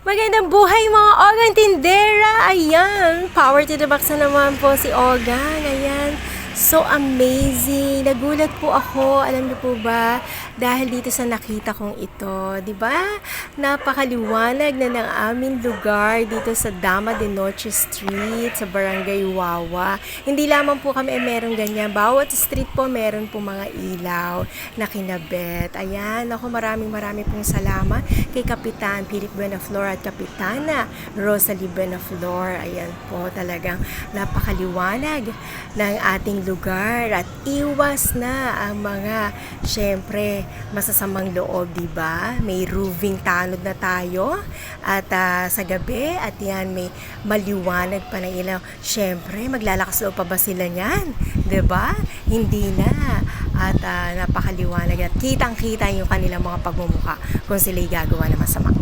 Magandang buhay mga Ogang Tindera! Ayan, power to the box na naman po si Ogang. Ayan, so amazing. Nagulat po ako, alam niyo po ba, dahil dito sa nakita kong ito. di ba? Napakaliwanag na ng aming lugar dito sa Dama de Noche Street, sa Barangay Wawa. Hindi lamang po kami eh, meron ganyan. Bawat street po meron po mga ilaw na kinabet. Ayan, ako maraming maraming pong salamat kay Kapitan Philip Buenaflor at Kapitana Rosalie Buenaflor. Ayan po, talagang napakaliwanag ng ating lugar at iwas na ang mga, syempre, masasamang loob, di ba? May roofing tanod na tayo at ah, sa gabi at yan may maliwanag pa ng ilaw. Syempre, maglalakas loob pa ba sila niyan? Di ba? Hindi na. At ah, napakaliwanag at kitang-kita yung kanilang mga pagmumukha kung sila'y gagawa ng masama.